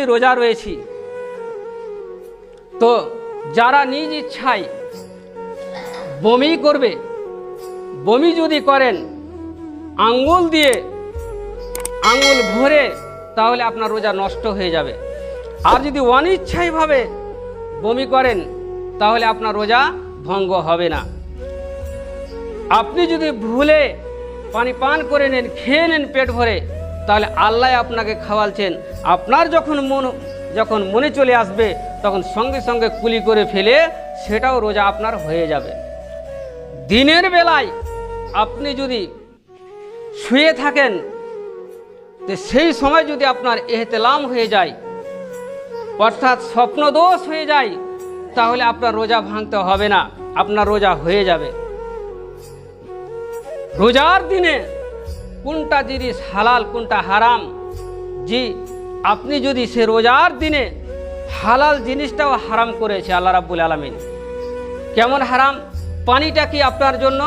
রোজা রয়েছি। তো যারা নিজ ইচ্ছায় বমি করবে, বমি যদি করেন, আঙ্গুল দিয়ে আঙ্গুল ভরে তাহলে আপনার রোজা নষ্ট হয়ে যাবে। আর যদি অনিচ্ছাইভাবে বমি করেন, তাহলে আপনার রোজা ভঙ্গ হবে না। আপনি যদি ভুলে পানি পান করে নেন, খেয়ে নেন পেট ভরে তাহলে আল্লাহ আপনাকে খাওয়ালছেন। আপনার যখন মন, যখন মনে চলে আসবে, তখন সঙ্গে সঙ্গে কুলি করে ফেলে সেটাও রোজা আপনার হয়ে যাবে। দিনের বেলায় আপনি যদি শুয়ে থাকেন, তো সেই সময় যদি আপনার এহতেলাম হয়ে যায়, অর্থাৎ স্বপ্নদোষ হয়ে যায়, তাহলে আপনার রোজা ভাঙতে হবে না, আপনার রোজা হয়ে যাবে। রোজার দিনে কোনটা জিনিস হালাল, কোনটা হারাম? জি, আপনি যদি সে রোজার দিনে হালাল জিনিসটাও হারাম করেছে, আল্লাহ রাব্বুল আলমিন। কেমন হারাম? পানিটা কি আপনার জন্য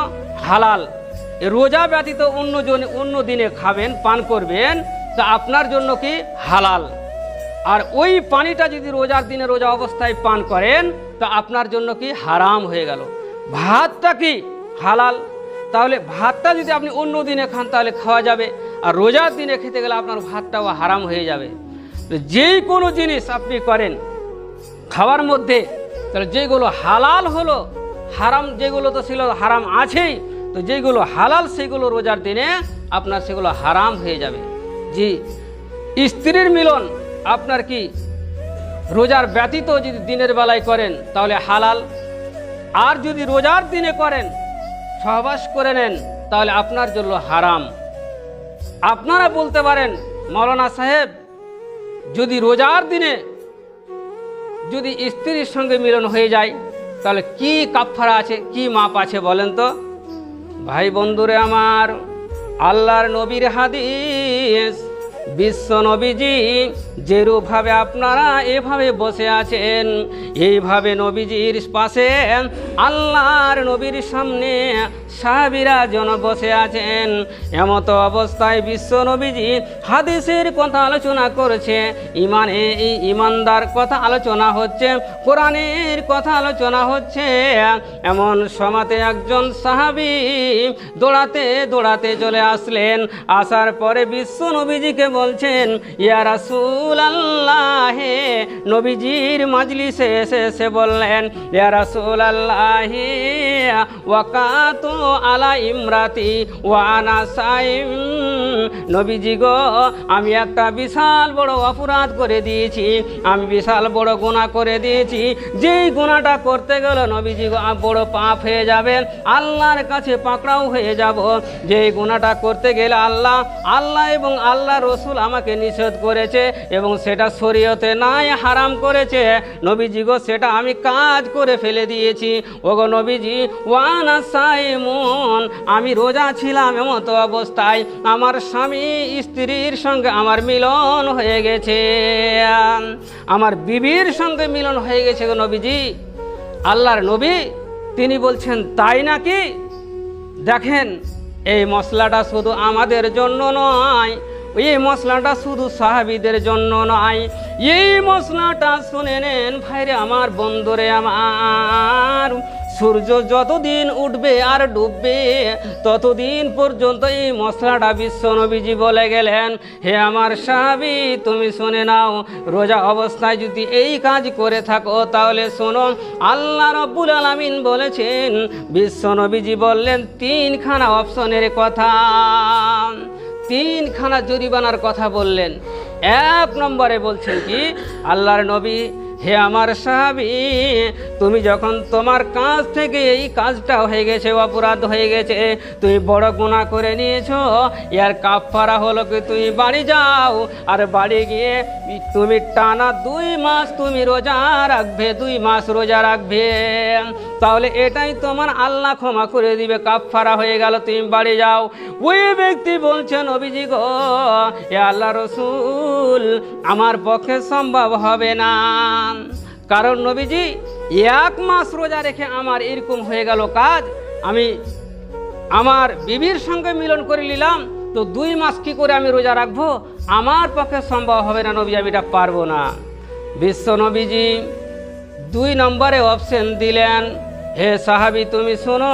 হালাল? রোজা ব্যতীত অন্য জন, অন্য দিনে খাবেন, পান করবেন, তা আপনার জন্য কি হালাল? আর ওই পানিটা যদি রোজার দিনে রোজা অবস্থায় পান করেন, তা আপনার জন্য কি হারাম হয়ে গেল? ভাতটা কি হালাল? তাহলে ভাতটা যদি আপনি অন্য দিনে খান, তাহলে খাওয়া যাবে। আর রোজার দিনে খেতে গেলে আপনার ভাতটাও হারাম হয়ে যাবে। যেই কোনো জিনিস আপনি করেন খাওয়ার মধ্যে, তাহলে যেগুলো হালাল হলো, হারাম যেগুলো তো ছিল, হারাম আছেই, তো যেগুলো হালাল সেগুলো রোজার দিনে আপনার সেগুলো হারাম হয়ে যাবে। জি, স্ত্রীর মিলন আপনার কি রোজার ব্যতীত যদি দিনের বেলায় করেন, তাহলে হালাল। আর যদি রোজার দিনে করেন সহবাস করে নেন, তাহলে আপনার জন্য হারাম। আপনারা বলতে পারেন, মৌলানা সাহেব, যদি রোজার দিনে যদি স্ত্রীর সঙ্গে মিলন হয়ে যায়, তাহলে কি কাফারা আছে, কি মাপ আছে বলেন তো? ভাই বন্ধুরে আমার, আল্লাহর নবীর হাদিস, বিশ্ব নবীজি যেরূপভাবে আপনারা এভাবে বসে আছেন, এইভাবে নবীজির পাশে আল্লাহর নবীর সামনে সাহাবিরা যেন বসে আছেন। এমতো অবস্থায় বিশ্ব নবীজি হাদিসের কথা আলোচনা করেছে ইমানে এই ইমানদার কথা আলোচনা হচ্ছে, কোরআনের কথা আলোচনা হচ্ছে। এমন সমাতে একজন সাহাবি দৌড়াতে দৌড়াতে চলে আসলেন, আসার পরে বিশ্ব নবীজিকে বলছেন, ইয়া রাসূল আল্লাহে নবীজির মাজলিসে এসে এসে বললেন এ রাসূল আল্লাহে ওয়াকাতু আলা ইমরাতি ওয়ানা সাইম নবীজি গো, আমি একটা বিশাল বড় অপরাধ করে দিয়েছি। আমি বিশাল বড় গোনা করে দিয়েছি। যেই গোনাটা করতে গেলে নবীজি গো বড় পাপ হয়ে যাবে। আল্লাহর কাছে পাকড়াও হয়ে যাব। যেই গুণাটা করতে গেলে আল্লাহ আল্লাহ এবং আল্লাহ রসুল আমাকে নিষেধ করেছে এবং সেটা শরীয়তে নাই, হারাম করেছে। নবীজি গো, সেটা আমি কাজ করে ফেলে দিয়েছি। ওগো নবীজি, ওয়ানা সাইমুন, আমি রোজা ছিলাম এমতো অবস্থায়। আমার স্বামী স্ত্রীর সঙ্গে আমার মিলন হয়ে গেছে। আমার বিবির সঙ্গে মিলন হয়ে গেছে নবীজি। আল্লাহর নবী, তিনি বলছেন, তাই নাকি? দেখেন, এই মশলাটা শুধু আমাদের জন্য নয়, এই মশলাটা শুধু সাহাবিদের জন্য নয়। এই মশলাটা শুনে নেন ভাইরে আমার বন্ধুরে আমার। সূর্য যতদিন উঠবে আর ডুববে, ততদিন পর্যন্ত এই মশলাটা বিশ্বনবীজি বলে গেলেন, হে আমার সাহাবি, তুমি শুনে নাও, রোজা অবস্থায় যদি এই কাজ করে থাকো, তাহলে শোনো, আল্লাহ রব্বুল আলামিন বলেছেন বিশ্বনবীজি বললেন, তিনখানা অপশনের কথা। তিনখানা জরিমানার কথা বললেন। এক নম্বরে বলছেন কি, আল্লাহর নবী হে আমার সাহাবি, তুমি যখন তোমার কাজ থেকে এই কাজটা হয়ে গেছে, অপরাধ হয়ে গেছে, তুমি বড় গুণা করে নিয়েছো, ইয়ার কাফারা হলো কি তুমি বাড়ি যাও, আর বাড়ি গিয়ে তুমি টানা দুই মাস তুমি রোজা রাখবে, দুই মাস রোজা রাখবে। তাহলে এটাই তোমার আল্লাহ ক্ষমা করে দিবে কাফারা হয়ে গেল, তুমি বাড়ি যাও। ওই ব্যক্তি বলছেন অভিজি গো, এ আল্লাহ রসুল, আমার পক্ষে সম্ভব হবে না। কারণ নবীজি, এক মাস রোজা রেখে আমার এরকম হয়ে গেল কাজ, আমি আমার বিবির সঙ্গে মিলন করে নিলাম, তো দুই মাস কি করে আমি রোজা রাখব? আমার পক্ষে সম্ভব হবে না নবী আমি এটা পারব না। বিশ্ব নবীজি দুই নম্বরে অপশন দিলেন, হে সাহাবি, তুমি শোনো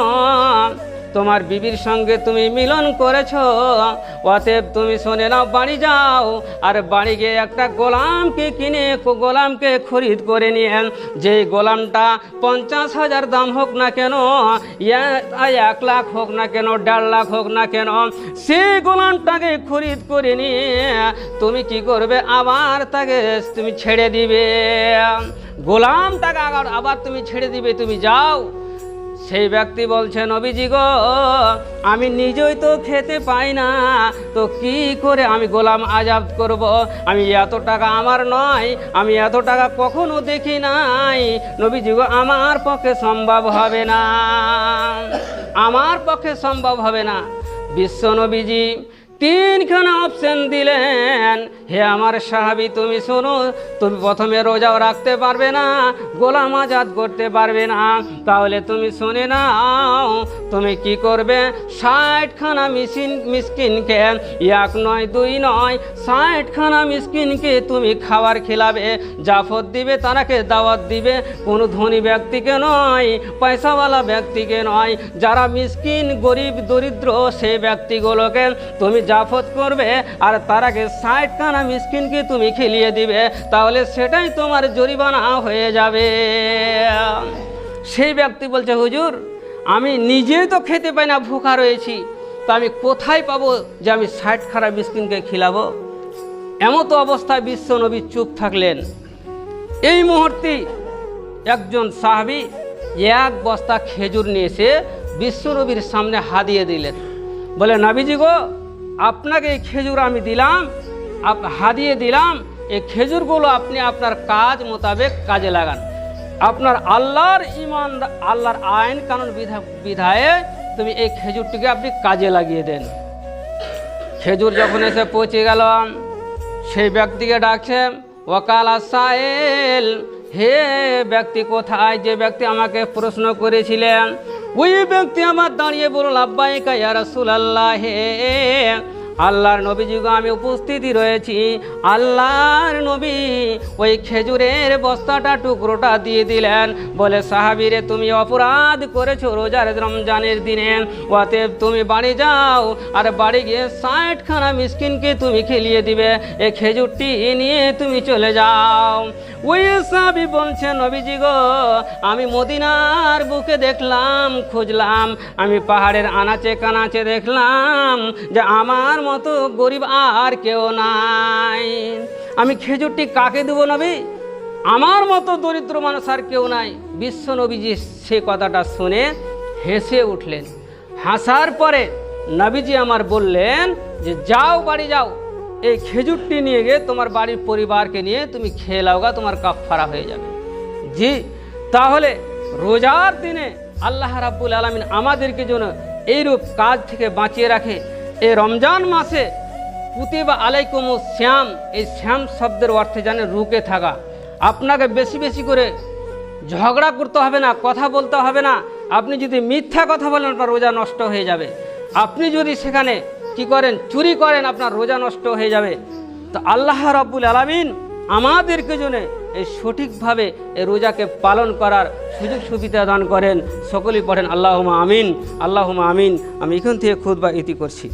তোমার বিবির সঙ্গে তুমি মিলন করেছ। অতএব তুমি শোনে নাও বাড়ি যাও। আর বাড়ি গিয়ে একটা গোলামকে কিনে গোলামকে খরিদ করে নিয়ে যে গোলামটা পঞ্চাশ হাজার দাম হোক না কেন এক লাখ হোক না কেন, দেড় লাখ হোক না কেন, সেই গোলামটাকে খরিদ করে নিয়ে তুমি কি করবে? আবার তাকে তুমি ছেড়ে দিবে। গোলামটাকে আবার আবার তুমি ছেড়ে দিবে, তুমি যাও। সেই ব্যক্তি বলছেন নবীজি গো, আমি নিজেই তো খেতে পাই না। তো কি করে আমি গোলাম আজাদ করব? আমি এত টাকা আমার নয়, আমি এত টাকা কখনো দেখি নাই। নবীজি গো, আমার পক্ষে সম্ভব হবে না। আমার পক্ষে সম্ভব হবে না। বিশ্ব নবীজি তিনখানা অপশন দিলেন। হে আমার সাহাবি, তুমি শোনো, তুমি প্রথমে রোজাও রাখতে পারবে না, গোলাম আজাদ করতে পারবে না। তাহলে তুমি শুনে নাও, তুমি কি করবে? ষাটখানা মিসিন মিসকিনকে এক নয়, দুই নয়, ষাটখানা মিসকিনকে তুমি খাবার খেলাবে, জাফত দিবে, তারাকে দাওয়াত দিবে। কোনো ধনী ব্যক্তিকে নয়, পয়সাওয়ালা ব্যক্তিকে নয়, যারা মিসকিন গরিব, দরিদ্র সেই ব্যক্তিগুলোকে তুমি জাফত করবে, আর তার আগে ষাট খানা মিসকিনকে তুমি খেলিয়ে দিবে, তাহলে সেটাই তোমার জরিমানা হয়ে যাবে। সেই ব্যক্তি বলছে, হুজুর, আমি নিজেই তো খেতে পাই না, ভুখা রয়েছি। তো আমি কোথায় পাবো যে আমি ষাট খানা মিসকিনকে খিলাবো? এমতো অবস্থায় বিশ্ব নবী চুপ থাকলেন। এই মুহূর্তে একজন সাহাবি এক বস্তা খেজুর নিয়ে এসে বিশ্বনবীর সামনে হাদিয়ে দিলেন। বলে, নাবিজি গো আপনাকে এই খেজুর আমি দিলাম, আপ হাদিয়ে দিলাম, এই খেজুরগুলো আপনি আপনার কাজ মোতাবেক কাজে লাগান। আপনার আল্লাহর ইমান আল্লাহর আইন কানুন বিধা, বিধায়ে তুমি এই খেজুরটিকে আপনি কাজে লাগিয়ে দেন। খেজুর যখন এসে পৌঁছে গেল, সেই ব্যক্তিকে ডাকছে, ওকাল আসাইল হে ব্যক্তি, কোথায় যে ব্যক্তি আমাকে প্রশ্ন করেছিলেন? ওই ব্যক্তি আমার দাঁড়িয়ে বলল আব্বাইকা ইয়া রাসূলুল্লাহ, হে আল্লাহর নবীযুগ আমি উপস্থিতি রয়েছি। আল্লাহর নবী ওই খেজুরের বস্তাটা, টুকরোটা দিয়ে দিলেন। বলে, সাহাবিরে, তুমি অপরাধ করেছ রোজার রমজানের দিনে। অতএব তুমি বাড়ি যাও, আর বাড়ি গিয়ে ষাটখানা মিসকিনকে তুমি খেলিয়ে দিবে। এই খেজুরটি নিয়ে তুমি চলে যাও। ওই সাহাবি বলছে, নবীজি গো, আমি মদিনার বুকে দেখলাম, খুঁজলাম, আমি পাহাড়ের আনাচে কানাচে দেখলাম যে আমার মতো গরিব আর কেউ নাই। আমি খেজুরটি কাকে দেবো নবী? আমার মতো দরিদ্র মানুষ আর কেউ নাই। বিশ্ব নবীজি সে কথাটা শুনে হেসে উঠলেন। হাসার পরে নবীজি আমার বললেন যে, যাও, বাড়ি যাও। এই খেজুরটি নিয়ে গিয়ে তোমার বাড়ির পরিবারকে নিয়ে তুমি খেয়ে লাওগা তোমার কাফারা হয়ে যাবে। জি, তাহলে রোজার দিনে আল্লাহ রাব্বুল আলমিন আমাদেরকে যেন এইরূপ কাজ থেকে বাঁচিয়ে রাখে। এই রমজান মাসে কুতিবা আলাইকুম শ্যাম, এই শ্যাম শব্দের অর্থে জানে রুকে থাকা। আপনাকে বেশি বেশি করে ঝগড়া করতে হবে না, কথা বলতে হবে না। আপনি যদি মিথ্যা কথা বলেন, আপনার রোজা নষ্ট হয়ে যাবে। আপনি যদি সেখানে কি করেন, চুরি করেন, আপনার রোজা নষ্ট হয়ে যাবে। তো আল্লাহ রাব্বুল আলমিন আমাদেরকে জন্যে এই সঠিকভাবে এই রোজাকে পালন করার সুযোগ সুবিধা দান করেন। সকলেই পড়েন আল্লাহমা আমিন আল্লাহমা আমিন। আমি এখান থেকে খুদ বা ইতি করছি।